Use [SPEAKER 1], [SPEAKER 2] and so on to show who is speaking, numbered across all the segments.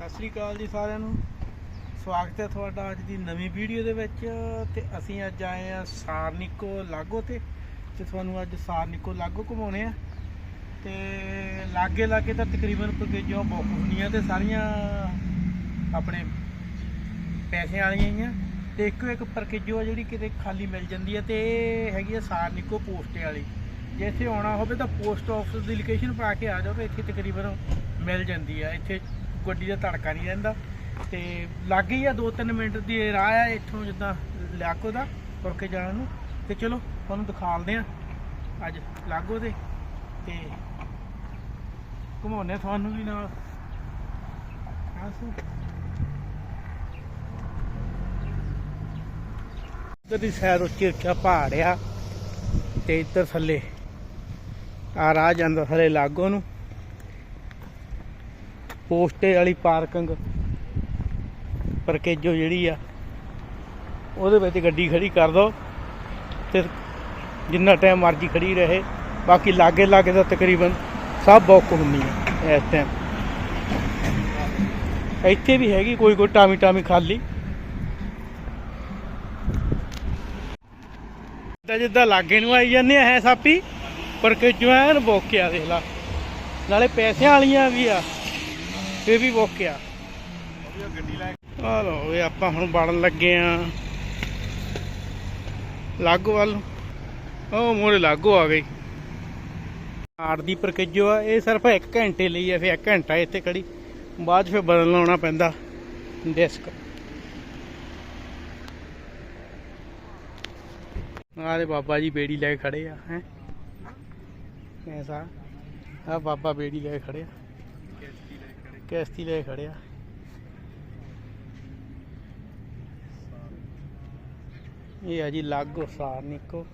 [SPEAKER 1] ਸਤਿ ਸ੍ਰੀ ਅਕਾਲ ਜੀ ਸਾਰਿਆਂ ਨੂੰ। ਸਵਾਗਤ ਹੈ ਤੁਹਾਡਾ ਅੱਜ ਦੀ ਨਵੀਂ ਵੀਡੀਓ ਦੇ ਵਿੱਚ। ਤੇ ਅਸੀਂ ਅੱਜ ਆਏ ਆ ਸਾਰਨਿਕੋ ਲਾਗੋ ਤੇ। ਤੇ ਤੁਹਾਨੂੰ ਅੱਜ ਸਾਰਨਿਕੋ ਲਾਗੋ ਘੁਮਾਉਣੇ ਆ। ਤੇ ਲਾਗੇ ਲਾਗੇ ਤਾਂ ਤਕਰੀਬਨ ਪਗੇਜੋਂ ਬਹੁਤ ਹੁੰਦੀਆਂ ਤੇ ਸਾਰੀਆਂ ਆਪਣੇ ਪੈਸੇ ਵਾਲੀਆਂ ਹੀ ਆ। ਤੇ ਇੱਕੋ ਇੱਕ ਪਰਕੇਜੋ ਜਿਹੜੀ ਕਿਤੇ ਖਾਲੀ ਮਿਲ ਜਾਂਦੀ ਹੈ ਤੇ ਇਹ ਹੈਗੀ ਆ ਸਾਰਨਿਕੋ ਪੋਸਟੇ ਵਾਲੀ। ਜੇ ਇੱਥੇ ਆਉਣਾ ਹੋਵੇ ਤਾਂ ਪੋਸਟ ਆਫਿਸ ਦੀ ਲੋਕੇਸ਼ਨ ਪਾ ਕੇ ਆ ਜਾਓ ਤੇ ਇੱਥੇ ਤਕਰੀਬਨ ਮਿਲ ਜਾਂਦੀ ਆ। ਇੱਥੇ ਗੱਡੀ ਦਾ ਧੜਕਾ ਨਹੀਂ ਰਹਿੰਦਾ। ਤੇ ਲਾਗੇ ਹੀ ਆ 2-3 ਮਿੰਟ ਦੀ ਰਾਹ ਆ, ਇੱਥੋਂ ਜਿੱਦਾਂ ਲਿਆਕੋ ਦਾ ਤੁਰ ਕੇ ਜਾਣ ਨੂੰ। ਤੇ ਚਲੋ, ਤੁਹਾਨੂੰ ਦਿਖਾਲਦੇ ਆ। ਅੱਜ ਲਾਗੋ ਦੇ ਤੇ ਘੁਮਾਉਣੇ ਤੁਹਾਨੂੰ ਵੀ ਨਾਲ। ਆਸੂ ਇੱਧਰ ਦੀ ਸਾਈਡ ਉੱਚੀ ਉੱਚਾ ਪਹਾੜ ਆ। ਤੇ ਇੱਧਰ ਥੱਲੇ। ਆ ਰਾਹ ਜਾਂਦਾ ਥੱਲੇ ਲਾਗੋ ਨੂੰ। ਪੋਸਟੇ ਵਾਲੀ ਪਾਰਕਿੰਗ ਪਰਕੇਜੋ ਜਿਹੜੀ ਆ, ਉਹਦੇ ਵਿੱਚ ਗੱਡੀ ਖੜੀ ਕਰ ਦੋ ਤੇ ਜਿੰਨਾ ਟਾਈਮ ਮਰਜ਼ੀ ਖੜੀ ਰਹੇ, ਬਾਕੀ ਲਾਗੇ ਲਾਗੇ ਦਾ ਤਕਰੀਬਨ ਸਭ ਬੁੱਕ ਹੁੰਦੀ ਆ ਇਸ ਟਾਈਮ ਇੱਥੇ ਵੀ ਹੈਗੀ ਕੋਈ ਕੋਈ ਟਾਮੀ ਟਾਮੀ ਖਾਲੀ। ਜਿੱਦਾਂ ਜਿੱਦਾਂ ਲਾਗੇ ਨੂੰ ਆਈ ਜਾਂਦੇ ਆ ਹੈ ਸਾਪੀ ਪਰ ਕਿ ਜਵੈਨ ਬੋਕਿਆ ਦੇਖ ਲਾ। ਨਾਲੇ ਪੈਸਿਆਂ ਵਾਲੀਆਂ ਵੀ ਆ। ਇਹ ਵੀ ਬੋਕਿਆ ਆ। ਲੋ ਇਹ ਆਪਾਂ ਹੁਣ ਵੜਨ ਲੱਗੇ ਆ। ਲਾਗੋ ਵੱਲ। ਨੂੰ। ਉਹ ਮੋਰੇ ਲਾਗੋ ਆ ਗਈ। ਆੜ ਦੀ ਪ੍ਰਕਿਜੋ ਆ, ਇਹ ਸਿਰਫ 1 ਘੰਟੇ ਲਈ ਆ, ਫਿਰ 1 ਘੰਟਾ ਇੱਥੇ ਖੜੀ। ਬਾਅਦ 'ਚ ਫਿਰ ਬਦਲ ਲਾਉਣਾ ਪੈਂਦਾ ਡਿਸਕ। ਆਲੇ ਬਾਬਾ ਜੀ ਬੇੜੀ ਲੈ ਕੇ ਖੜੇ ਆ, ਹੈ। ਐਸਾ ਆ ਬਾਬਾ ਬੇੜੀ ਲੈ ਕੇ ਖੜੇ ਆ। ਕਿਸ਼ਤੀ ਲੈ ਕੇ ਇਹ ਆ ਜੀ ਲਾਗੋ ਸਾਰਨਿਕੋ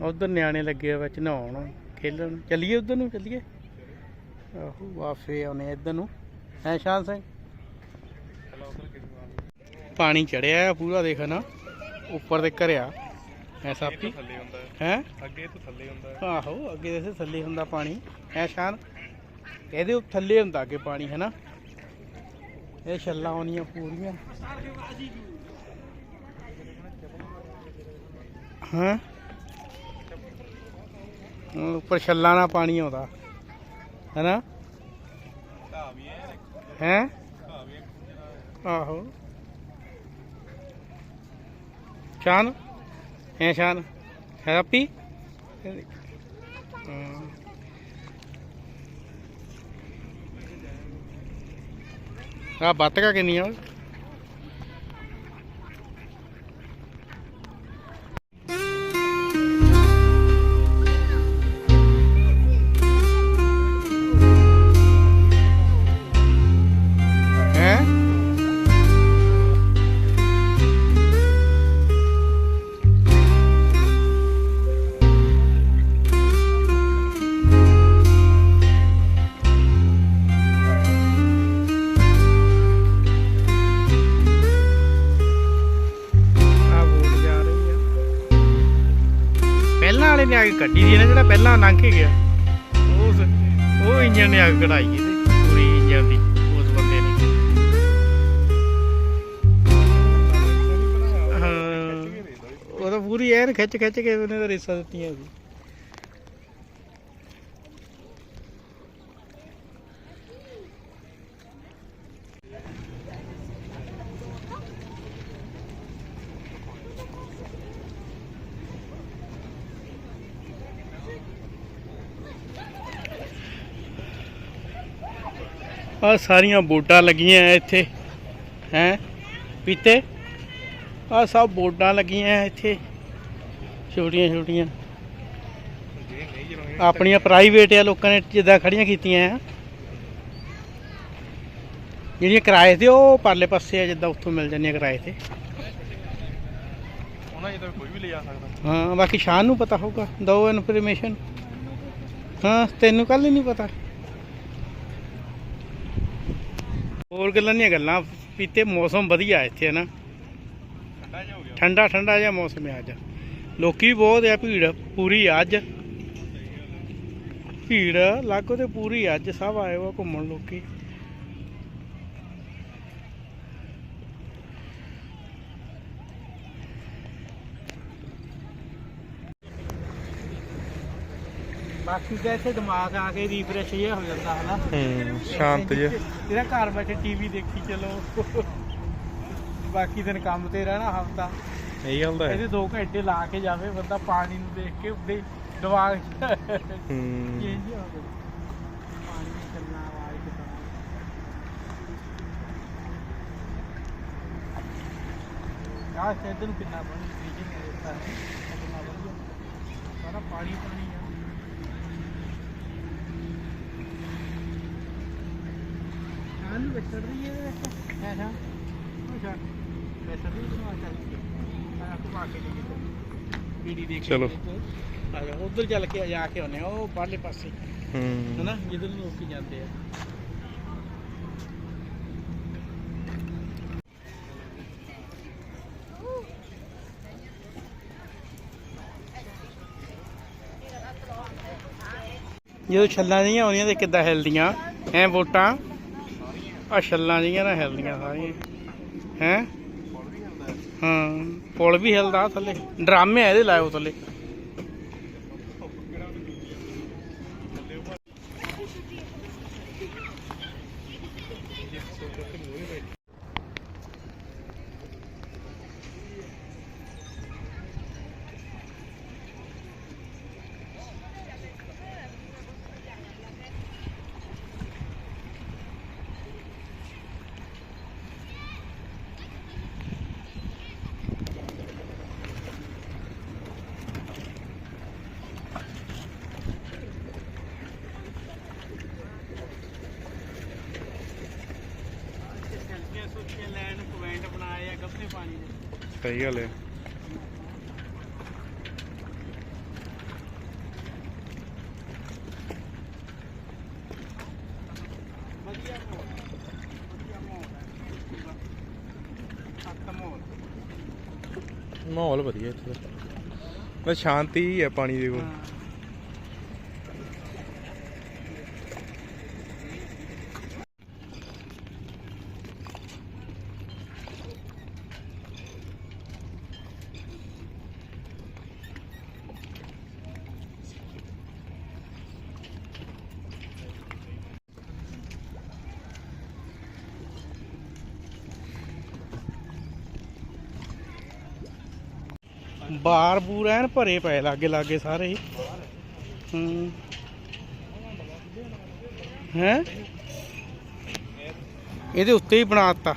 [SPEAKER 1] ਉਧਰ ਨਿਆਣੇ ਲੱਗੇ ਆ ਵਿੱਚ ਨਹਾਉਣ, ਖੇਲਣ। ਚੱਲੀਏ ਉਧਰ ਨੂੰ, ਚੱਲੀਏ। ਆਹੋ ਵਾਫੇ ਆਉਨੇ ਇੱਧਰ ਨੂੰ। ਹੈ ਸ਼ਾਨ ਸਿੰਘ? ਪਾਣੀ ਚੜਿਆ ਆ, ਪੂਰਾ ਦੇਖ ਨਾ ਉੱਪਰ ਤੇ ਘਰਿਆ ਐਸਾ ਪੀ
[SPEAKER 2] ਥੱਲੇ ਹੁੰਦਾ
[SPEAKER 1] ਹੈ।
[SPEAKER 2] ਅੱਗੇ ਤੋਂ ਥੱਲੇ ਹੁੰਦਾ
[SPEAKER 1] ਆਹੋ ਅੱਗੇ ਦੇ ਥੱਲੇ ਹੁੰਦਾ ਪਾਣੀ। ਹੈ ਸ਼ਾਨ। ਇਹਦੇ ਉੱਤੇ ਥੱਲੇ ਹੁੰਦਾ ਅੱਗੇ ਪਾਣੀ ਹੈ ਨਾ ਇਹ ਛੱਲਾਂ ਆਉਣੀਆਂ ਪੂਰੀਆਂ। ਹਾਂ? ਉੱਪਰ ਛੱਲਾਂ ਨਾਲ ਪਾਣੀ ਆਉਂਦਾ। ਹੈ ਨਾ
[SPEAKER 2] ਹੈ?
[SPEAKER 1] ਹੈ
[SPEAKER 2] ਘਾਹ ਵੀ
[SPEAKER 1] ਆਹੋ ਸ਼ਾਨ? ਹੈ ਸ਼ਾਨ ਹੈਪੀ ਆ ਬੱਤਕਾ ਕਿੰਨੀਆਂ ਕੱਢੀ ਦੀ ਨਾ, ਜਿਹੜਾ ਪਹਿਲਾਂ ਲੰਘ ਕੇ ਗਿਆ। ਉਸ ਉਹ ਇੰਜਨ ਨੇ ਆ ਕਢਾਈ ਇਹਦੇ ਪੂਰੀ ਇੰਜਨ ਦੀ, ਉਸ ਬੰਦੇ ਨੇ। ਹਾਂ, ਉਹ ਤਾਂ ਪੂਰੀ ਐਨ ਖਿੱਚ ਖਿੱਚ ਕੇ ਉਹਨੇ ਤਾਂ ਰੇਸਾਂ ਦਿੱਤੀਆਂ ਸੀ। ਆ ਸਾਰੀਆਂ ਬੋਟਾਂ ਲੱਗੀਆਂ ਇੱਥੇ ਹੈ? ਪੀਤੇ? ਆ ਸਭ ਬੋਟਾਂ ਲੱਗੀਆਂ ਇੱਥੇ ਛੋਟੀਆਂ ਛੋਟੀਆਂ। ਆਪਣੀਆਂ ਪ੍ਰਾਈਵੇਟ ਆ ਲੋਕਾਂ ਨੇ ਜਿੱਦਾਂ ਖੜੀਆਂ ਕੀਤੀਆਂ ਆ ਜਿਹੜੀਆਂ ਕਿਰਾਏ ਤੇ ਉਹ ਪਰਲੇ ਪਾਸੇ ਆ ਜਿੱਦਾਂ ਉੱਥੋਂ ਮਿਲ ਜਾਂਦੀਆਂ ਕਿਰਾਏ ਤੇ।
[SPEAKER 2] ਉਹਨਾਂ ਜਿੱਦਾਂ ਕੋਈ ਵੀ ਲੈ ਜਾ ਸਕਦਾ।
[SPEAKER 1] ਹਾਂ ਬਾਕੀ ਸ਼ਾਨ ਨੂੰ ਪਤਾ ਹੋਊਗਾ ਦੋ ਇਨਫੋਰਮੇਸ਼ਨ। ਹਾਂ ਤੈਨੂੰ ਕੱਲ ਹੀ ਨਹੀਂ ਪਤਾ। ਹੋਰ ਗੱਲਾਂ ਨਹੀਂ ਗੱਲਾਂ ਪੀਤੇ ਮੌਸਮ ਵਧੀਆ ਇੱਥੇ ਹੈ ਨਾ।
[SPEAKER 2] ਠੰਡਾ ਜਿਹਾ ਹੋ ਗਿਆ।
[SPEAKER 1] ਠੰਡਾ ਠੰਡਾ ਜਿਹਾ ਮੌਸਮ ਹੈ ਅੱਜ। ਲੋਕੀ ਬਹੁਤ ਆ ਭੀੜ ਪੂਰੀ ਅੱਜ। ਭੀੜ ਲਾਗੋ ਤੇ ਪੂਰੀ ਅੱਜ ਸਭ ਆਏ ਵਾ ਘੁੰਮਣ ਲੋਕੀ। ਬਾਕੀ ਤਾਂ ਇੱਥੇ ਦਿਮਾਗ ਆ ਕੇ ਰੀਫਰੈਸ਼ ਜਿਹਾ ਹੋ ਜਾਂਦਾ ਹਨਾ।
[SPEAKER 2] ਹੂੰ ਸ਼ਾਂਤ ਜਿਹਾ।
[SPEAKER 1] ਜਿਹੜਾ ਘਰ ਬੈਠੇ ਟੀਵੀ ਦੇਖੀ ਚਲੋ। ਬਾਕੀ ਦਿਨ ਕੰਮ ਤੇ ਰਹਿਣਾ ਹਫਤਾ।
[SPEAKER 2] ਇਹੀ ਗੱਲ ਤਾਂ
[SPEAKER 1] ਇਹਦੇ
[SPEAKER 2] ਹੈ
[SPEAKER 1] 2 ਘੰਟੇ ਲਾ ਕੇ ਜਾਵੇ ਬੰਦਾ ਪਾਣੀ ਨੂੰ ਦੇਖ ਕੇ ਉੱਦੇ ਦਿਮਾਗ
[SPEAKER 2] ਹੂੰ।
[SPEAKER 1] ਚੇਂਜ ਹੋ ਗਿਆ ਦੀ ਆਹ ਸ਼ਾਇਦ ਨੂੰ ਕਿੰਨਾ ਪਾਣੀ ਹੈ ਸਾਰਾ ਪਾਣੀ ਪਾਣੀ ਆ। ਹਾਂ ਨੂੰ ਬੈਠ ਰਹੀ ਹੈ ਹੈ ਹਾਂ ਅੱਛਾ ਬੈਠ ਰਹੀ ਹੈ। ਮਾਸ਼ਾ ਮੈਂ ਆਪਕੋ ਪਾ ਕੇ ਲਈ ਵੀਡੀ ਦੇਖ
[SPEAKER 2] ਚਲੋ।
[SPEAKER 1] ਆ ਜਾ ਉਧਰ ਚੱਲ ਕੇ ਜਾ ਕੇ ਆਉਨੇ ਆ ਉਹ ਬਾਹਰਲੇ ਪਾਸੇ।
[SPEAKER 2] ਹੂੰ।
[SPEAKER 1] ਹਨਾ ਜਿੱਧਰ ਨੂੰ ਲੋਕੀ ਜਾਂਦੇ ਆ। ਜਦੋਂ ਛੱਲਾਂ ਜੀਆਂ ਆਉਂਦੀਆਂ ਤੇ ਕਿੱਦਾਂ ਹਿਲਦੀਆਂ? ਐ ਵੋਟਾਂ? ਆ ਛੱਲਾਂ ਜੀਆਂ ਨਾ ਹਿਲਦੀਆਂ ਸਾਰੀਆਂ। ਹੈ? ਹਾਂ, ਪੁਲ ਵੀ ਹਿਲਦਾ ਥੱਲੇ। ਡਰਾਮੇ ਆ ਇਹਦੇ ਲਾਇਓ ਥੱਲੇ ਸੈਲਫੀਆਂ ਸੁਲਫੀਆਂ ਲੈਣ ਪੁਆਇੰਟ ਬਣਾਏ ਆ ਗੱਭੇ ਪਾਣੀ ਦੇ
[SPEAKER 2] ਸਹੀ ਗੱਲ ਹੈ
[SPEAKER 1] ਮਾਹੌਲ ਵਧੀਆ ਮਾਹੌਲ
[SPEAKER 2] ਵਧੀਆ ਇੱਥੇ ਦਾ। ਬਸ ਸ਼ਾਂਤੀ ਹੀ ਹੈ ਪਾਣੀ ਦੇ। ਕੋਲ
[SPEAKER 1] ਐਨ ਭਰੇ ਪਏ ਲਾਗੇ ਲਾਗੇ ਸਾਰੇ ਹੀ। ਹੂੰ। ਹੈ? ਇਹਦੇ ਉੱਤੇ ਹੀ ਬਣਾਤਾ।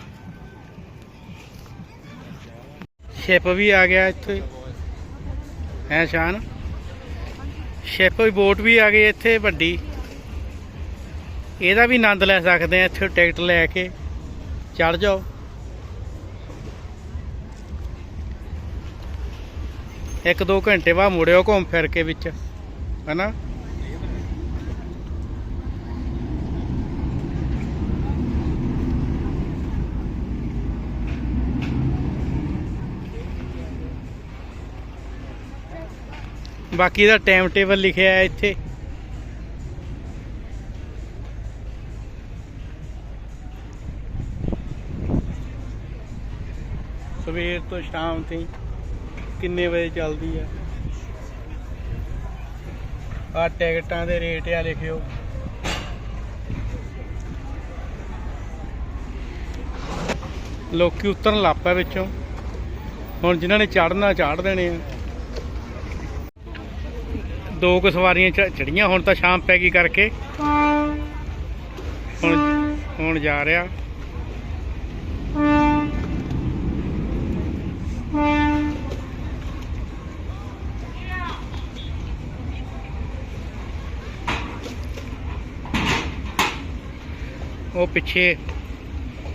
[SPEAKER 1] ਸ਼ਿਪ ਵੀ ਆ ਗਿਆ ਇੱਥੇ। ਹੈ ਸ਼ਾਨ? ਸ਼ਿਪ ਵੀ, ਬੋਟ ਵੀ ਆ ਗਈ ਇੱਥੇ ਵੱਡੀ। ਇਹਦਾ ਵੀ ਆਨੰਦ ਲੈ ਸਕਦੇ ਆ ਇੱਥੇ ਟਿਕਟ ਲੈ ਕੇ। ਚੜ ਜਾਓ। ਇੱਕ ਦੋ ਘੰਟੇ ਬਾਅਦ ਮੁੜਿਓ ਘੁੰਮ ਫਿਰ ਕੇ ਵਿੱਚ, ਹੈਨਾ? ਬਾਕੀ ਦਾ ਟਾਈਮ ਟੇਬਲ ਲਿਖਿਆ ਹੈ ਇੱਥੇ। ਸਵੇਰ ਤੋਂ ਸ਼ਾਮ ਤੱਕ ਕਿੰਨੇ ਵਜੇ ਚੱਲਦੀ ਆ? ਆ ਟਿਕਟਾਂ ਦੇ ਰੇਟ ਆ ਲਿਖਿਓ। ਲੋਕੀ ਉਤਰਨ ਲੱਗ ਪਏ ਵਿੱਚੋਂ। ਹੁਣ ਜਿਨ੍ਹਾਂ ਨੇ ਚੜਨਾ ਚੜ ਦੇਣੇ ਆ। ਦੋ ਕੁ ਸਵਾਰੀਆਂ ਚੜੀਆਂ ਹੁਣ ਤਾਂ ਸ਼ਾਮ ਪੈ ਗਈ ਕਰਕੇ। ਹੁਣ ਹੁਣ ਜਾ ਰਿਹਾ। ਪਿੱਛੇ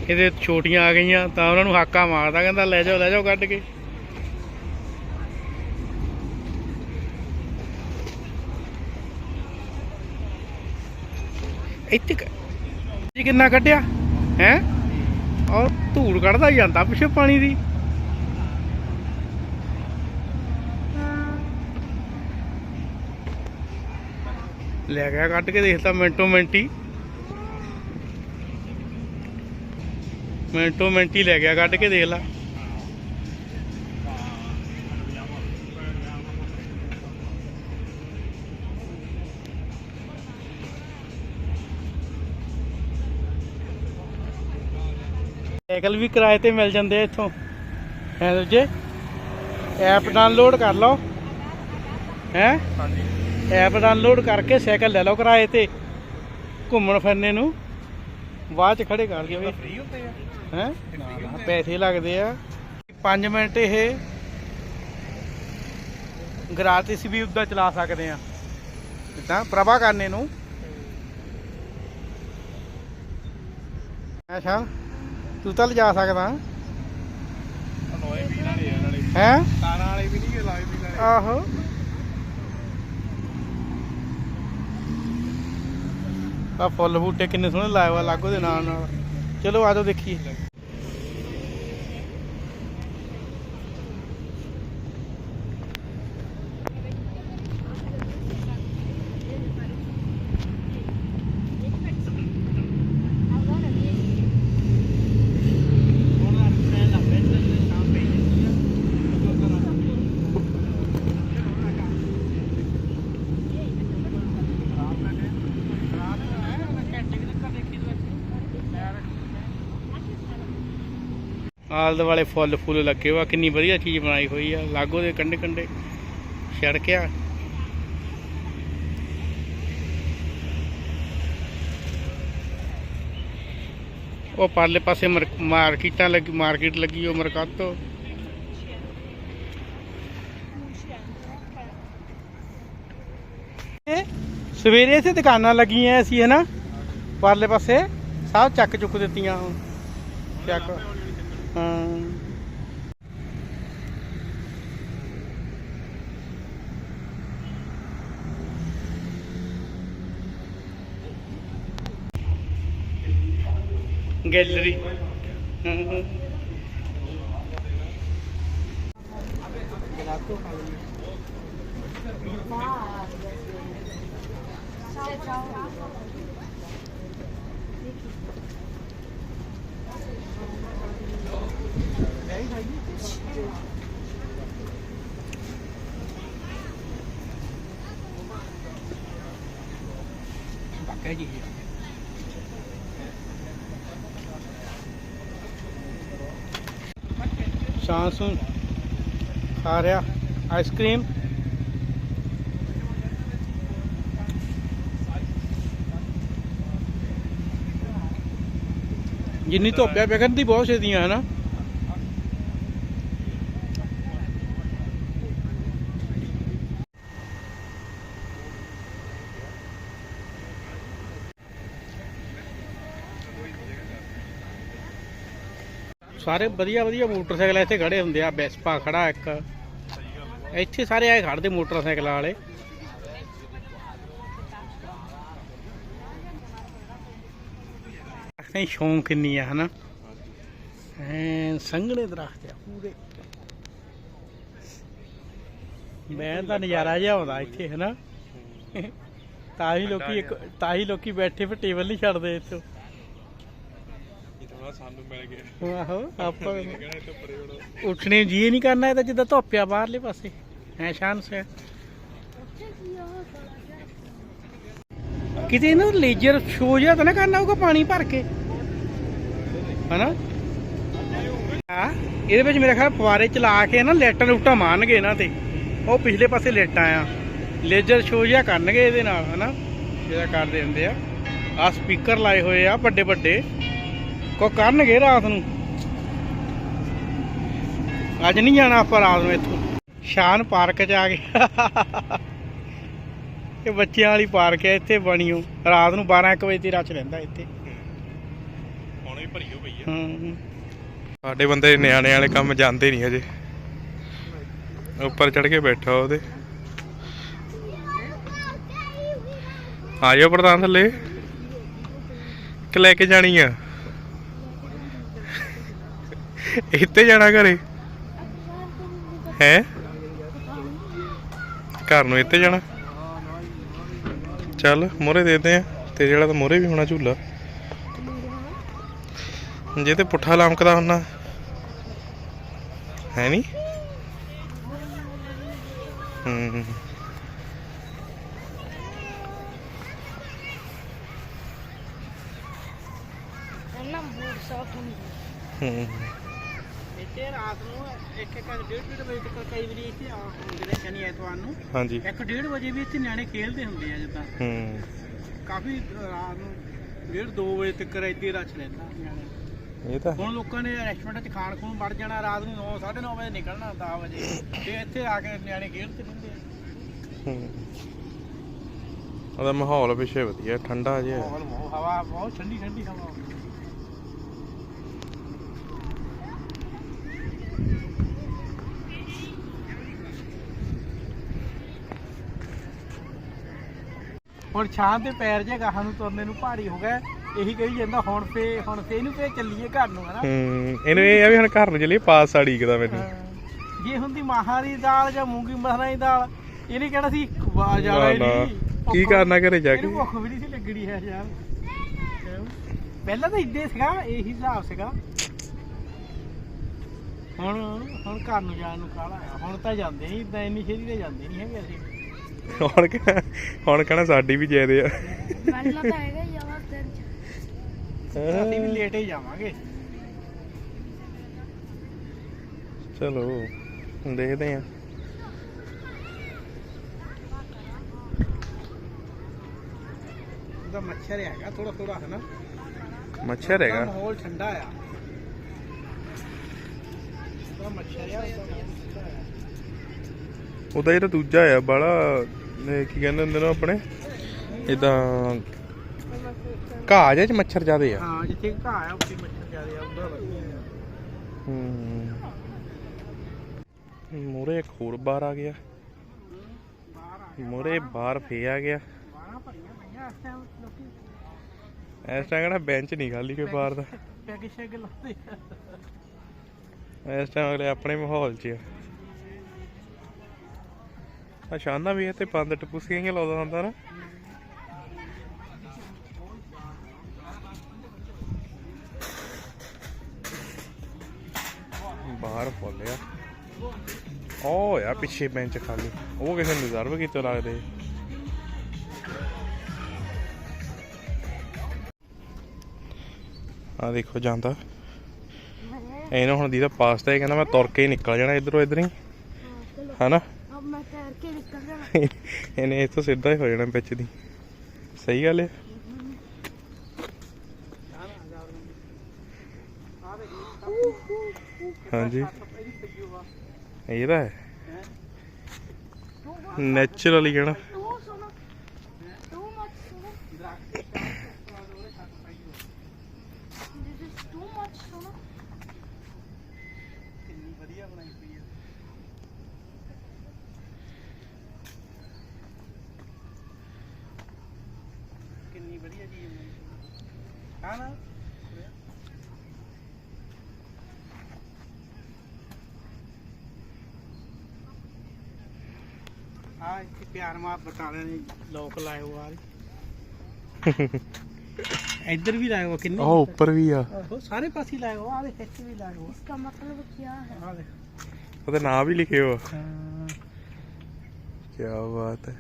[SPEAKER 1] ਇਹਦੇ ਛੋਟੀਆਂ ਆ ਗਈਆਂ, ਤਾਂ ਉਹਨਾਂ ਨੂੰ ਹਾਕਾ ਮਾਰਦਾ, ਕਹਿੰਦਾ ਲੈ ਜਾਓ ਲੈ ਜਾਓ ਕੱਢ ਕੇ। ਇੱਥੇ ਜੀ ਕਿੰਨਾ ਕੱਢਿਆ? ਹੈ? ਔਰ ਧੂੜ ਕੱਢਦਾ ਜਾਂਦਾ ਪਿੱਛੇ ਪਾਣੀ ਦੀ। ਲੈ ਗਿਆ ਕੱਢ ਕੇ ਦੇਖਤਾ ਮਿੰਟੋ ਮਿੰਟੀ ਮਿੰਟੋ ਮਿੰਟੀ ਲੈ ਗਿਆ ਕੱਢ ਕੇ ਦੇਖ ਲਾ। ਸਾਈਕਲ ਵੀ ਕਿਰਾਏ ਤੇ ਮਿਲ ਜਾਂਦੇ ਆ ਇੱਥੋਂ। ਐ ਦੂਜੇ? ਐਪ ਡਾਊਨਲੋਡ ਕਰ ਲਓ। ਹੈ?
[SPEAKER 2] ਹਾਂਜੀ।
[SPEAKER 1] ਐਪ ਡਾਊਨਲੋਡ ਕਰਕੇ ਸਾਈਕਲ ਲੈ ਲਓ ਕਿਰਾਏ ਤੇ। ਘੁੰਮਣ ਫਿਰਨੇ ਨੂੰ। ਬਾਅਦ ਚ ਖੜੇ ਕਰ ਦਿਓ।
[SPEAKER 2] ਫ੍ਰੀ ਹੁੰਦੇ ਆ।
[SPEAKER 1] ਹੈ? ਪੈਸੇ ਲੱਗਦੇ ਆ। 5 ਮਿੰਟ ਇਹ ਗ੍ਰਾਟਿਸ ਵੀ ਉੱਦਾਂ ਚਲਾ ਸਕਦੇ ਆ। ਜਿੱਦਾਂ ਪ੍ਰਭਾ ਕਰਨੇ ਨੂੰ। ਅੱਛਾ ਤੂੰ ਤਾਂ ਲਿਜਾ ਸਕਦਾ। ਹੈ?
[SPEAKER 2] ਤਾਰਾਂ ਵਾਲੇ ਵੀ ਨਹੀਂ ਲਾਏ ਵੀ
[SPEAKER 1] ਆਹੋ। ਆ ਫੁੱਲ ਬੂਟੇ ਕਿੰਨੇ ਸੋਹਣੇ ਲਾਏ ਵਾ ਲਾਗੋ ਦੇ ਨਾਲ ਨਾਲ। ਚਲੋ ਆਜੋ ਦੇਖੀਏ। ਆਲ ਦੁਆਲੇ ਫੁੱਲ ਫੁੱਲ ਲੱਗੇ ਵਾ ਕਿੰਨੀ ਵਧੀਆ ਚੀਜ਼ ਬਣਾਈ ਹੋਈ ਆ। ਲਾਗੋ ਦੇ ਕੰਡੇ ਕੰਡੇ ਸੜਕਿਆ ਉਹ ਪਰਲੇ ਪਾਸੇ ਮਾਰਕੀਟਾਂ ਲੱਗੀ, ਮਾਰਕੀਟ ਲੱਗੀ ਉਹ ਮਰਕਾਤੋ। ਸਵੇਰੇ ਇੱਥੇ ਦੁਕਾਨਾਂ ਲੱਗੀਆਂ ਸੀ, ਹਨਾ? ਪਰਲੇ ਪਾਸੇ। ਸਭ ਚੱਕ ਚੁੱਕ ਦਿੱਤੀਆਂ। ਚੱਕ। ਚੱਕ ਹਾਂ ਗੈਲਰੀ ਹਾਂ ਬਾਕਾ ਜੀ ਸ਼ਾਂਸੂ ਖਾ ਰਿਹਾ ਆਈਸਕ੍ਰੀਮ ਜਿੰਨੀ ਧੋਪਿਆ ਪਿਆ ਦੀ ਬਹੁਤ ਛੇਦੀਆਂ ਹਨਾ? ਸਾਰੇ ਵਧੀਆ ਵਧੀਆ ਮੋਟਰਸਾਈਕਲ ਇੱਥੇ ਖੜੇ ਹੁੰਦੇ ਆ, ਵੈਸਪਾ ਖੜਾ ਇੱਕ। ਇੱਥੇ ਸਾਰੇ ਆਏ ਖੜਦੇ ਮੋਟਰਸਾਈਕਲਾਂ ਵਾਲੇ। ਨਹੀਂ ਸ਼ੌਂਕ ਕਿੰਨੀ ਆ, ਹਨਾ? ਐ ਸੰਘਣੇ ਦਰਖਤ ਆ ਪੂਰੇ। ਮੈਂ ਤਾਂ ਨਜ਼ਾਰਾ ਜਿਹਾ ਆਉਂਦਾ ਇੱਥੇ, ਹਨਾ? ਤਾਂ ਹੀ ਲੋਕੀ ਇੱਕ ਤਾਂ ਹੀ ਲੋਕੀ ਬੈਠੇ ਫਿਰ ਟੇਬਲ ਨਹੀਂ ਛੱਡਦੇ ਇੱਥੋਂ।
[SPEAKER 2] ਸਾਨੂੰ ਮਿਲ ਗਿਆ।
[SPEAKER 1] ਆਹੋ ਆਪਾਂ ਉੱਠਣੇ ਜੀ ਨਹੀਂ ਕਰਨਾ ਇਹ ਤਾਂ ਜਿੱਦਾਂ ਧੋਪਿਆ ਬਾਹਰਲੇ ਪਾਸੇ। ਐ ਸ਼ਾਨ ਸੇ ਕਿਤੇ ਇਹਨੂੰ ਲੇਜ਼ਰ ਸ਼ੋ ਜਿਹਾ ਤਾਂ ਨਾ ਕਰਨਾ ਹੋਊਗਾ ਪਾਣੀ ਭਰ ਕੇ। ਹਨਾ? ਆ ਇਹਦੇ ਵਿੱਚ ਮੇਰੇ ਖਿਆਲ ਫੁਆਰੇ ਚਲਾ ਕੇ ਨਾ ਲੈਟਾਂ ਲੁੱਟਾਂ ਮਾਰਨਗੇ ਇਹਨਾਂ ਤੇ। ਉਹ ਪਿਛਲੇ ਪਾਸੇ ਲੈਟਾਂ ਆ। ਲੇਜ਼ਰ ਸ਼ੋ ਜਿਹਾ ਕਰਨਗੇ ਇਹਦੇ ਨਾਲ ਹਨਾ? ਜਿਹੜਾ ਕਰਦੇ ਹੁੰਦੇ ਆ। ਆ ਸਪੀਕਰ ਲਾਏ ਹੋਏ ਆ ਵੱਡੇ ਵੱਡੇ ਕੋ ਕਰਨਗੇ ਰਾਤ ਨੂੰ? ਅੱਜ ਨਹੀਂ ਜਾਣਾ ਆਪਾਂ ਰਾਤ ਨੂੰ ਇੱਥੋਂ। ਸ਼ਾਨ ਪਾਰਕ 'ਚ ਆ ਗਏ। ਇਹ ਬੱਚਿਆਂ ਵਾਲੀ ਪਾਰਕ ਹੈ ਇੱਥੇ ਬਣੀਓ। ਰਾਤ ਨੂੰ 12 1 ਵਜੇ ਤੇ ਰਚ ਰਹਿੰਦਾ ਇੱਥੇ।
[SPEAKER 2] ਹੁਣ ਵੀ ਭਰੀ ਹੋ ਪਈ ਆ।
[SPEAKER 1] ਹਾਂ
[SPEAKER 2] ਸਾਡੇ ਬੰਦੇ ਨਿਆਣੇ ਵਾਲੇ ਕੰਮ ਜਾਂਦੇ ਨਹੀਂ ਹਜੇ। ਉੱਪਰ ਚੜ ਕੇ ਬੈਠਾ ਉਹਦੇ। ਆ ਜਾਓ ਪ੍ਰਧਾਨ ਥੱਲੇ। ਕਿ ਲੈ ਕੇ ਜਾਣੀ ਆ? ਇੱਥੇ ਜਾਣਾ ਘਰੇ? ਹੈ? ਘਰ ਨੂੰ ਇੱਥੇ ਜਾਣਾ? ਚੱਲ ਮੋਰੇ ਦੇ ਦੇ ਆ ਤੇ ਜਿਹੜਾ ਤਾਂ ਮੋਰੇ ਵੀ ਹੋਣਾ ਝੂਲਾ। ਜੇ ਤੇ ਪੁੱਠਾ ਲਮਕਦਾ ਹੁੰਦਾ। ਹੈ ਨਹੀਂ ਹੂੰ। ਹੂੰ।
[SPEAKER 1] ਇੱਕ ਇੱਕ ਡੇਢ ਡੇਢ ਵਜੇ ਤੱਕ ਕਈ ਵਾਰੀ ਇੱਥੇ ਆ ਹੁੰਦੇ ਨੇ ਸ਼ਨੀ ਐਤਵਾਰ ਨੂੰ
[SPEAKER 2] ਹਾਂਜੀ।
[SPEAKER 1] ਇੱਕ ਡੇਢ ਵਜੇ ਵੀ ਇੱਥੇ ਨਿਆਣੇ ਖੇਡਦੇ ਹੁੰਦੇ ਆ ਜਿੱਦਾਂ।
[SPEAKER 2] ਹੂੰ।
[SPEAKER 1] ਕਾਫੀ ਰਾਤ ਨੂੰ ਡੇਢ 2 ਵਜੇ ਤੱਕ ਇੱਥੇ ਰਸ਼ ਰਹਿੰਦਾ ਨਿਆਣੇ
[SPEAKER 2] ਇਹ ਤਾਂ
[SPEAKER 1] ਹੁਣ ਲੋਕਾਂ ਨੇ ਰੈਸਟੋਰੈਂਟ 'ਚ ਖਾਣ ਖੂਣ ਵੜ ਜਾਣਾ ਰਾਤ ਨੂੰ 9 9:30 ਵਜੇ ਨਿਕਲਣਾ 10 ਵਜੇ। ਤੇ ਇੱਥੇ ਆ ਕੇ ਨਿਆਣੇ ਖੇਡਦੇ ਰਹਿੰਦੇ ਆ।
[SPEAKER 2] ਹੂੰ। ਉਹਦਾ ਮਾਹੌਲ ਪਿੱਛੇ ਵਧੀਆ ਠੰਡਾ ਜਿਹਾ। ਹੈ।
[SPEAKER 1] ਮਾਹੌਲ ਬਹੁਤ ਹਵਾ ਬਹੁਤ ਠੰਡੀ ਠੰਡੀ ਹਵਾ ਹੁਣ ਛਾਂ ਤੇ ਪੈਰ ਜੇ ਗਾਹਾਂ ਨੂੰ ਤੁਰਨੇ ਨੂੰ ਭਾਰੀ ਹੋ ਗਿਆ। ਇਹੀ ਕਹੀ ਜਾਂਦਾ ਹੁਣ ਫੇ ਹੁਣ ਫੇ ਇਹਨੂੰ ਤੇ ਚੱਲੀਏ ਘਰ ਨੂੰ ਹਨਾ?
[SPEAKER 2] ਹੂੰ ਇਹਨੂੰ ਇਹ ਆ ਵੀ ਹੁਣ ਘਰ ਨੂੰ ਚੱਲੀਏ ਪਾਸ ਸਾੜੀ ਕਿਦਾ ਮੈਨੂੰ
[SPEAKER 1] ਹਾਂ। ਜੇ ਹੁੰਦੀ ਮਾਹਾਂ ਦੀ ਦਾਲ ਜਾਂ ਮੂੰਗੀ ਮਸਰਾਂ ਦੀ ਦਾਲ ਇਹਨੇ ਕਹਿਣਾ ਸੀ ਵਾ ਜਾਣਾ ਹੀ
[SPEAKER 2] ਨਾ, ਨਾ। ਕੀ ਕਰਨਾ ਘਰੇ ਜਾ ਕੇ?
[SPEAKER 1] ਇਹਨੂੰ ਭੁੱਖ ਵੀ ਨਹੀਂ ਸੀ ਲੱਗਣੀ ਹੈ ਯਾਰ। ਪਹਿਲਾਂ ਤਾਂ ਇੱਦੇ ਸੀਗਾ ਇਹੀ ਹਿਸਾਬ ਸੀਗਾ। ਹੁਣ ਹੁਣ ਘਰ ਨੂੰ ਜਾਣ ਨੂੰ ਕਾਹਲਾ ਆ। ਹੁਣ ਤਾਂ ਜਾਂਦੇ ਨਹੀਂ ਇਦਾਂ ਇੰਨੀ ਛੇਤੀ ਤਾਂ ਜਾਂਦੇ ਨਹੀਂ ਹੈਗੇ ਅਸੀਂ।
[SPEAKER 2] ਹੁਣ ਕਹਿਣਾ ਹੁਣ ਕਹਿਣਾ ਸਾਡੀ ਵੀ ਜੈਦੇ ਆ।
[SPEAKER 3] ਪਹਿਲਾਂ ਤਾਂ ਹੈਗਾ ਹੀ ਆਵਾ ਦਿਨ ਚ।
[SPEAKER 1] ਅਸੀਂ ਵੀ ਲੇਟ ਹੀ ਜਾਵਾਂਗੇ।
[SPEAKER 2] ਚਲੋ ਦੇਖਦੇ ਆ।
[SPEAKER 1] ਉਹਦਾ ਮੱਛਰ ਹੈਗਾ ਥੋੜਾ ਥੋੜਾ ਹੈ ਨਾ
[SPEAKER 2] ਮੱਛਰ ਹੈਗਾ।
[SPEAKER 1] ਮਾਹੌਲ ਠੰਡਾ ਆ। ਉਹਦਾ ਮੱਛਰ ਉਹਦਾ ਆ
[SPEAKER 2] ਉਹਦਾ ਜਿਹੜਾ ਦੂਜਾ ਆ ਬਾਲਾ ਕੀ ਕਹਿੰਦੇ ਹੁੰਦੇ ਨੇ ਆਪਣੇ? ਇਦਾਂ ਘਾਹ ਜਿਹੇ ਚ ਮੱਛਰ ਜ਼ਿਆਦੇ ਆ।
[SPEAKER 1] ਹਾਂ ਜਿੱਥੇ ਘਾਹ ਆ ਉੱਥੇ ਮੱਛਰ ਜ਼ਿਆਦਾ ਆ ਉਹਦਾ ਵਧੀਆ
[SPEAKER 2] ਹੂੰ। ਮੋਰੇ ਇੱਕ ਹੋਰ ਬਾਰ ਆ ਗਿਆ।
[SPEAKER 1] ਬਾਹਰ
[SPEAKER 2] ਮੋਰੇ ਬਾਹਰ ਫੇ ਆ ਗਿਆ।
[SPEAKER 1] ਬਾਹਰਾਂ ਇਸ ਟਾਈਮ
[SPEAKER 2] ਕਿਹੜਾ ਬੈਂਚ ਨਹੀਂ ਖਾਲੀ ਕੋਈ ਬਾਹਰ ਦਾ।
[SPEAKER 1] ਪੈਗ ਸ਼ੈਗ ਲਾਉਂਦੇ
[SPEAKER 2] ਇਸ ਟਾਈਮ ਅਗਲੇ ਆਪਣੇ ਮਾਹੌਲ 'ਚ ਆ। ਆ ਸ਼ਾਨਾ ਵੀ ਇੱਥੇ ਪੰਦ ਟਪੂਸੀਆਂ ਹੀ ਲਾਉਂਦਾ ਹੁੰਦਾ ਨਾ। ਬਾਹਰ ਫੁੱਲਿਆ ਉਹ ਆ ਪਿੱਛੇ ਬੈਂਚ ਖਾਲੀ। ਉਹ ਕਿਸੇ ਨੇ ਰਿਜ਼ਰਵ ਕੀਤੇ ਲੱਗਦੇ। ਆ ਦੇਖੋ ਜਾਂਦਾ। ਇਹਨੂੰ ਹੁਣ ਦੀਦਾ ਪਾਸਤਾ ਇਹ ਕਹਿੰਦਾ ਮੈਂ ਤੁਰ ਕੇ ਹੀ ਨਿਕਲ ਜਾਣਾ ਇਧਰੋਂ ਇਧਰ ਹੀ। ਹਨਾ?
[SPEAKER 3] ਮੈਂ ਤੈਰ ਕੇ ਨਿਕਲ ਜਾਣਾ
[SPEAKER 2] ਇਹਨੇ ਇੱਥੋਂ ਸਿੱਧਾ ਹੀ ਹੋ ਜਾਣਾ ਵਿੱਚ ਦੀ। ਸਹੀ ਗੱਲ ਹੈ ਹਾਂਜੀ। ਇਹਦਾ ਹੈ। ਨੈਚੁਰਲੀ ਕਹਿਣਾ
[SPEAKER 3] ਤੂੰ ਸੁਣਾ ਤੂੰ ਮਤ ਸੁਣਾ ਦਿਸ ਇਜ਼ ਟੂ ਮਚ ਸੁਣਾ
[SPEAKER 1] ਕਿੰਨੀ ਵਧੀਆ ਬਣਾਈ ਪਈ ਆ ਕਿੰਨੀ ਵਧੀਆ ਚੀਜ਼ ਬਣਾਈ ਪਈ ਆ ਹਾਂ ਨਾ ਆ ਇੱਥੇ ਪਿਆਰ ਮਾਰ ਬਟਾਲੇ ਨੇ ਲੋਕ ਲਾਏ ਹੋਆ ਇੱਧਰ ਵੀ ਲਾਏ ਹੋ ਕਿੰਨੇ
[SPEAKER 2] ਉਹ ਉੱਪਰ ਵੀ ਆ
[SPEAKER 1] ਆਹੋ ਸਾਰੇ ਪਾਸੇ ਲਾਏ ਹੋ ਆ ਦੇ ਇੱਥੇ ਵੀ ਲਾਏ ਹੋ
[SPEAKER 3] इसका मतलब क्या है
[SPEAKER 1] ਆ ਦੇ
[SPEAKER 2] ਉਹਦਾ ਨਾਂ ਵੀ ਲਿਖਿਓ ਆ
[SPEAKER 1] ਹਾਂ
[SPEAKER 2] ਕੀ ਬਾਤ ਹੈ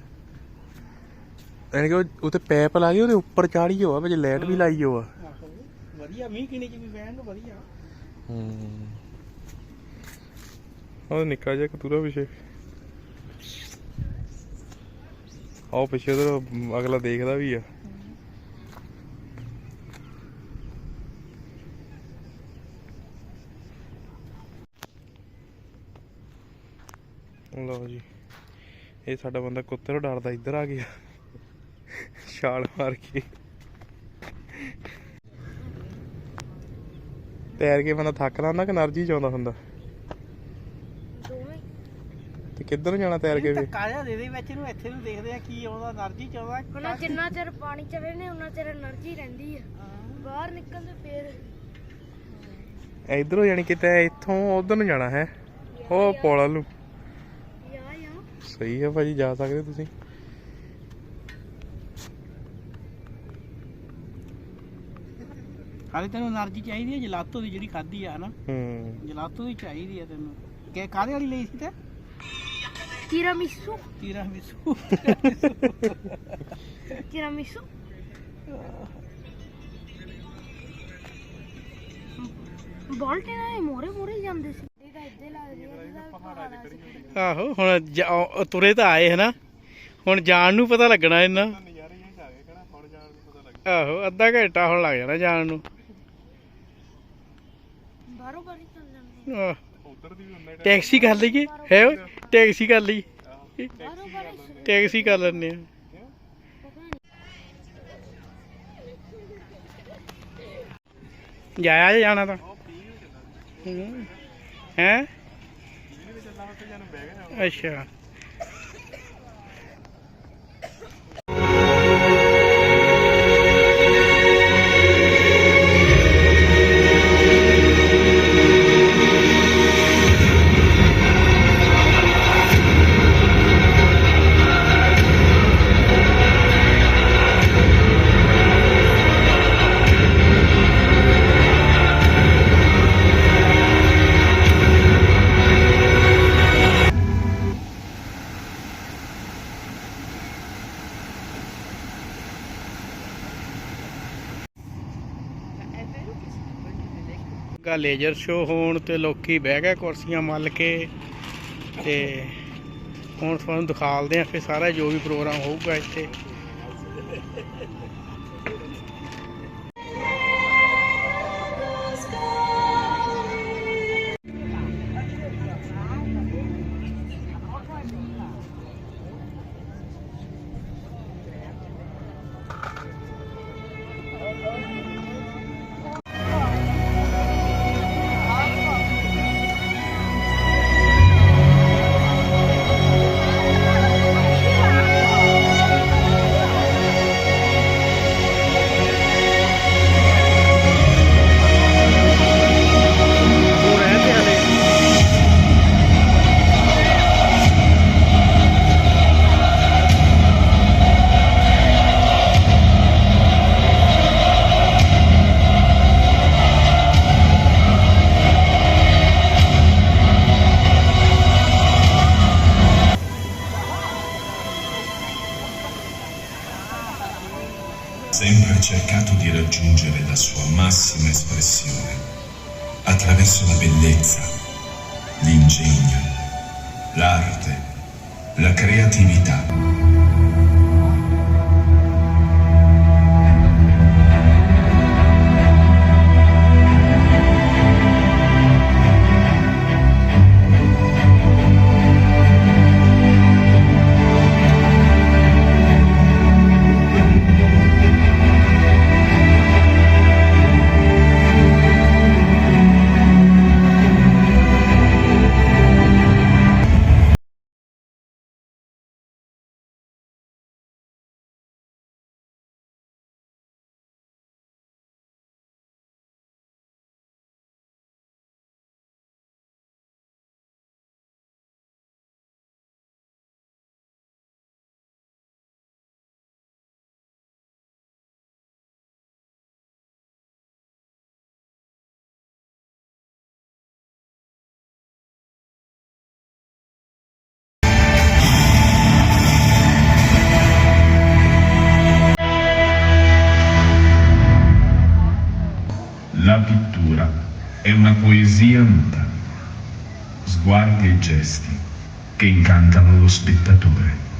[SPEAKER 2] ਯਾਨੀ ਕਿ ਉਹ ਉੱਤੇ ਪੈਪ ਲਾ ਕੇ ਉਹਦੇ ਉੱਪਰ ਚਾੜੀ ਹੋ ਆ ਵਿੱਚ ਲਾਈਟ ਵੀ ਲਾਈ ਹੋ ਆ
[SPEAKER 1] ਆਹੋ ਵਧੀਆ, ਮੀਂਹ ਕਿਨੇ ਚ ਵੀ ਬਹਿਣ ਨੂੰ ਵਧੀਆ।
[SPEAKER 2] ਹੂੰ। ਉਹ ਨਿੱਕਾ ਜਿਹਾ ਕਤੂਰਾ ਪਿਛੇ। ਆਹ ਪਿਛੇ ਉਧਰ ਅਗਲਾ ਦੇਖਦਾ ਵੀ ਆ। ਲਓ ਜੀ। ਇਹ ਸਾਡਾ ਬੰਦਾ ਕੁੱਤੇ ਤੋਂ ਡਰਦਾ, ਇੱਧਰ ਆ ਗਿਆ। ਛਾਲ ਮਾਰ ਕੇ। ਤੈਰ ਕੇ ਬੰਦਾ ਥੱਕਦਾ ਹੁੰਦਾ ਕਿ એનર્ਜੀ ਚਾਹੁੰਦਾ ਹੁੰਦਾ? ਤੇ ਕਿੱਧਰ ਨੂੰ ਜਾਣਾ ਤੈਰ ਕੇ ਵੀ
[SPEAKER 1] ਧੱਕਾ ਦੇ ਦੇ ਵਿੱਚ ਨੂੰ ਇੱਥੇ ਨੂੰ ਦੇਖਦੇ ਆ ਕੀ ਆਉਂਦਾ એનર્ਜੀ ਚਾਹੁੰਦਾ
[SPEAKER 3] ਉਹਨਾਂ ਜਿੰਨਾ ਚਿਰ ਪਾਣੀ ਚ ਰਹਿੰਦੇ ਉਹਨਾਂ ਚਿਰ એનર્ਜੀ ਰਹਿੰਦੀ ਆ। ਬਾਹਰ ਨਿਕਲਦੇ ਫੇਰ।
[SPEAKER 2] ਇਧਰੋਂ ਯਾਨੀ ਕਿ ਤੈ ਇੱਥੋਂ ਉਧਰ ਨੂੰ ਜਾਣਾ ਹੈ। ਉਹ ਪੋਲਾ ਸਹੀ ਹੈ ਭਾਜੀ ਜਾ ਸਕਦੇ ਤੁਸੀਂ।
[SPEAKER 1] ਹਾਲੇ ਤੈਨੂੰ એનર્ਜੀ ਚਾਹੀਦੀ ਹੈ ਜਲਾਤੋ ਦੀ ਜਿਹੜੀ ਖਾਦੀ ਆ ਹਨਾ।
[SPEAKER 2] ਹੂੰ।
[SPEAKER 1] ਜਲਾਤੋ ਦੀ ਚਾਹੀਦੀ ਆ ਤੈਨੂੰ। ਕਿ ਕਾਹਦੇ ਵਾਲੀ ਲਈ ਸੀ ਤੇ? Tiramisu,
[SPEAKER 3] ਤੀਰਾਮਿਸੂ। tiramisu. ਬੋਲਟ ਇਹਨਾਂ ਦੇ ਮੋਰੇ ਮੋਰੇ ਜਾਂਦੇ ਸੀ।
[SPEAKER 1] ਆਹੋ ਹੁਣ ਤੁਰੇ ਤਾਂ ਆਏ ਹਨਾ। ਹੁਣ ਜਾਣ ਨੂੰ ਪਤਾ ਲੱਗਣਾ ਇਹਨਾਂ। ਆਹੋ ਅੱਧਾ ਘੰਟਾ ਹੁਣ ਲੱਗ ਜਾਣਾ ਜਾਣ ਨੂੰ।
[SPEAKER 3] ਚੱਲ ਜਾਂਦੇ
[SPEAKER 1] ਆਹ। ਟੈਕਸੀ ਕਰ ਲਈਏ? ਹੈ ਓਏ, ਟੈਕਸੀ ਕਰ ਲਈ। ਟੈਕਸੀ ਕਰ ਲੈਣੇ ਆ। ਜਾਇਆ ਜੇ ਜਾਣਾ ਤਾਂ। ਹੈ? ਅੱਛਾ। ਲੇਜ਼ਰ ਸ਼ੋ ਹੋਣ ਤੇ ਲੋਕੀ ਬਹਿ ਗਏ ਕੁਰਸੀਆਂ ਮੱਲ ਕੇ ਤੇ ਹੁਣ ਤੁਹਾਨੂੰ ਦਿਖਾਲਦੇ ਆ ਫਿਰ ਸਾਰਾ ਜੋ ਵੀ ਪ੍ਰੋਗਰਾਮ ਹੋਊਗਾ ਇੱਥੇ।
[SPEAKER 4] Sempre cercato di raggiungere la sua massima espressione attraverso la bellezza, l'ingegno, l'arte, la creatività. È una poesia muta, sguardi e gesti che incantano lo spettatore.